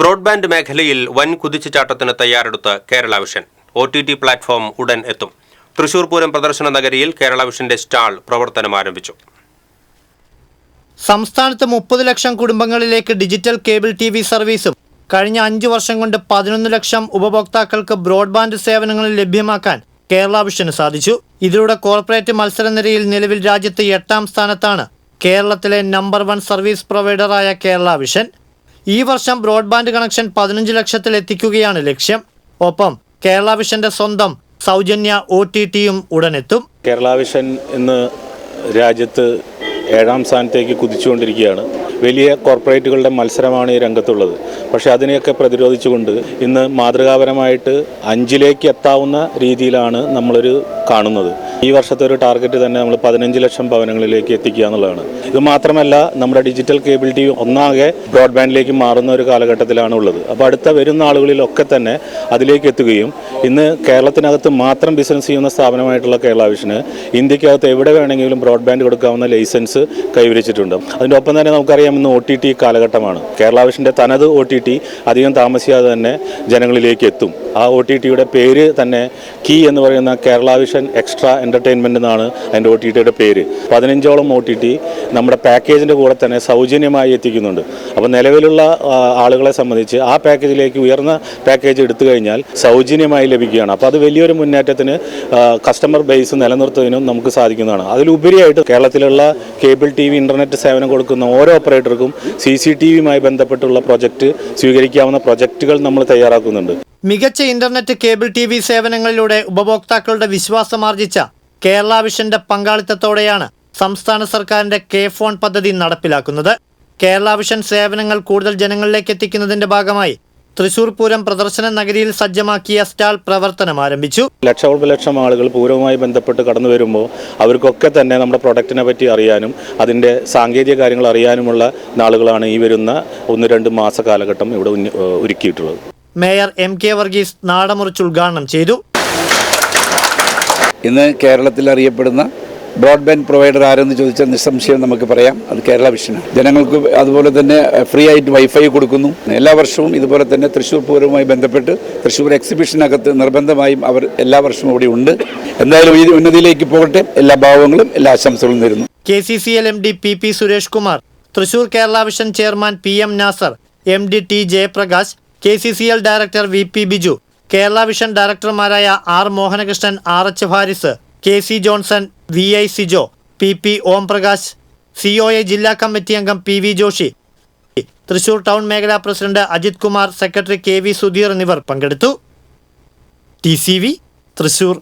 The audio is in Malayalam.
ബ്രോഡ്ബാൻഡ് മേഖലയിൽ വൻ കുതിച്ചുചാട്ടത്തിന് തയ്യാറെടുത്ത് Kerala vision. O T T platform ഉടൻ എത്തും. തൃശൂർ പൂരം പ്രദർശന നഗരിയിൽ കേരള വിഷന്റെ സ്റ്റാൾ പ്രവർത്തനം ആരംഭിച്ചു. സംസ്ഥാനത്ത് മുപ്പത് ലക്ഷം കുടുംബങ്ങളിലേക്ക് ഡിജിറ്റൽ കേബിൾ ടി വി സർവീസും കഴിഞ്ഞ അഞ്ചു വർഷം കൊണ്ട് പതിനൊന്ന് ലക്ഷം ഉപഭോക്താക്കൾക്ക് ബ്രോഡ്ബാൻഡ് സേവനങ്ങൾ ലഭ്യമാക്കാൻ കേരള വിഷന് സാധിച്ചു. ഇതിലൂടെ കോർപ്പറേറ്റ് മത്സരനിരയിൽ നിലവിൽ രാജ്യത്ത് എട്ടാം സ്ഥാനത്താണ് കേരളത്തിലെ നമ്പർ വൺ സർവീസ് പ്രൊവൈഡറായ കേരള വിഷൻ. ഈ വർഷം ബ്രോഡ്ബാൻഡ് കണക്ഷൻ പതിനഞ്ച് ലക്ഷത്തിൽ എത്തിക്കുകയാണ് ലക്ഷ്യം. ഒപ്പം കേരള വിഷന്റെ സ്വന്തം സൗജന്യ ഒ ടി ടിയും ഉടനെത്തും. കേരള വിഷൻ ഇന്ന് രാജ്യത്ത് ഏഴാം സ്ഥാനത്തേക്ക് കുതിച്ചുകൊണ്ടിരിക്കുകയാണ്. വലിയ കോർപ്പറേറ്റുകളുടെ മത്സരമാണ് ഈ രംഗത്തുള്ളത്. പക്ഷേ അതിനെയൊക്കെ പ്രതിരോധിച്ചുകൊണ്ട് ഇന്ന് മാതൃകാപരമായിട്ട് അഞ്ചിലേക്ക് എത്താവുന്ന രീതിയിലാണ് നമ്മളൊരു കാണുന്നത്. ഈ വർഷത്തെ ഒരു ടാർഗറ്റ് തന്നെ നമ്മൾ പതിനഞ്ച് ലക്ഷം ഭവനങ്ങളിലേക്ക് എത്തിക്കുക എന്നുള്ളതാണ്. ഇത് മാത്രമല്ല നമ്മുടെ ഡിജിറ്റൽ കേബിൾ ടി ഒന്നാകെ ബ്രോഡ്ബാൻഡിലേക്ക് മാറുന്ന ഒരു കാലഘട്ടത്തിലാണ് ഉള്ളത്. അപ്പോൾ അടുത്ത വരുന്ന ആളുകളിലൊക്കെ തന്നെ അതിലേക്ക് എത്തുകയും ഇന്ന് കേരളത്തിനകത്ത് മാത്രം ബിസിനസ് ചെയ്യുന്ന സ്ഥാപനമായിട്ടുള്ള കേരള വിഷന് ഇന്ത്യക്കകത്ത് എവിടെ വേണമെങ്കിലും ബ്രോഡ്ബാൻഡ് കൊടുക്കാവുന്ന ലൈസൻസ് കൈവരിച്ചിട്ടുണ്ട്. അതിന്റെ ഒപ്പം തന്നെ നമുക്കറിയാം ഇന്ന് ഒ ടി ടി കാലഘട്ടമാണ്. കേരള വിഷന്റെ തനത് ഒ ടി ടി അധികം താമസിയാതെ തന്നെ ജനങ്ങളിലേക്ക് എത്തും. ആ ഒ ടി ടിയുടെ പേര് തന്നെ കീ എന്ന് പറയുന്ന കേരള വിഷൻ എക്സ്ട്രാ എന്റർടൈൻമെന്റ് എന്നാണ് അതിന്റെ ഒ ടി ടിയുടെ പേര്. പതിനഞ്ചോളം ഒ ടി ടി നമ്മുടെ പാക്കേജിന്റെ കൂടെ തന്നെ സൗജന്യമായി എത്തിക്കുന്നുണ്ട്. അപ്പോൾ നിലവിലുള്ള ആളുകളെ സംബന്ധിച്ച് ആ പാക്കേജിലേക്ക് ഉയർന്ന പാക്കേജ് എടുത്തു കഴിഞ്ഞാൽ സൗജന്യമായി ലഭിക്കുകയാണ്. അപ്പോൾ അത് വലിയൊരു മുന്നേറ്റത്തിന് കസ്റ്റമർ ബേസ് നിലനിർത്തുന്നതിനും നമുക്ക് സാധിക്കുന്നതാണ്. അതിലുപരിയായിട്ട് കേരളത്തിലുള്ള കേബിൾ ടി വി ഇന്റർനെറ്റ് സേവനം കൊടുക്കുന്ന ഓരോ ഓപ്പറേറ്റർക്കും സി സി ടി വിയുമായി ബന്ധപ്പെട്ടുള്ള പ്രൊജക്റ്റ് സ്വീകരിക്കാവുന്ന പ്രൊജക്റ്റുകൾ നമ്മൾ തയ്യാറാക്കുന്നുണ്ട്. മികച്ച ഇന്റർനെറ്റ് കേബിൾ ടി സേവനങ്ങളിലൂടെ ഉപഭോക്താക്കളുടെ വിശ്വാസമാർജിച്ച കേരള വിഷന്റെ പങ്കാളിത്തത്തോടെയാണ് സംസ്ഥാന സർക്കാരിന്റെ കെ ഫോൺ പദ്ധതി നടപ്പിലാക്കുന്നത്. കേരള വിഷൻ സേവനങ്ങൾ കൂടുതൽ ജനങ്ങളിലേക്ക് എത്തിക്കുന്നതിന്റെ ഭാഗമായി തൃശൂർ പൂരം പ്രദർശന നഗരിയിൽ സജ്ജമാക്കിയ സ്റ്റാൾ പ്രവർത്തനം ആരംഭിച്ചു. ലക്ഷോപലക്ഷം ആളുകൾ പൂരവുമായി ബന്ധപ്പെട്ട് കടന്നു വരുമ്പോൾ അവർക്കൊക്കെ തന്നെ നമ്മുടെ പ്രൊഡക്റ്റിനെ പറ്റി അറിയാനും അതിന്റെ സാങ്കേതിക കാര്യങ്ങൾ അറിയാനുമുള്ള നാളുകളാണ് ഈ വരുന്ന ഒന്ന് രണ്ട് മാസ കാലഘട്ടം ഇവിടെ ഒരുക്കിയിട്ടുള്ളത്. മേയർ എം കെ വർഗീസ് നാടമുറിച്ച് ഉദ്ഘാടനം ചെയ്തു. ഇന്ന് കേരളത്തിൽ അറിയപ്പെടുന്ന ബ്രോഡ്ബാൻഡ് പ്രൊവൈഡർ ആരെന്ന് ചോദിച്ചാൽ നിസ്സംശയം നമുക്ക് പറയാം. അത് കേരള വിഷനാണ് ജനങ്ങൾക്ക് അതുപോലെ തന്നെ ഫ്രീ ആയിട്ട് വൈഫൈ കൊടുക്കുന്നു. എല്ലാ വർഷവും ഇതുപോലെ തന്നെ തൃശ്ശൂർ പൂരവുമായി ബന്ധപ്പെട്ട് തൃശ്ശൂർ എക്സിബിഷനകത്ത് നിർബന്ധമായും അവർ എല്ലാ വർഷവും ഇവിടെ ഉണ്ട്. എന്തായാലും ഈ ഉന്നതിയിലേക്ക് പോകട്ടെ. എല്ലാ ഭാവങ്ങളും എല്ലാ ആശംസകളും നേരുന്നു. K C C L M D P P Suresh Kumar Thrissur Kerala vision chairman P M Nasar M D T Jayaprakash K C C L director V P Biju Kerala vision ഡയറക്ടർമാരായ R Mohanakrishnan R H Haris K C Johnson V I Sijo P P Omprakash C O A ജില്ലാ കമ്മിറ്റി അംഗം P V Joshi Thrissur town മേഖലാ president Ajith Kumar secretary K V Sudheer എന്നിവർ പങ്കെടുത്തു. T C V Thrissur.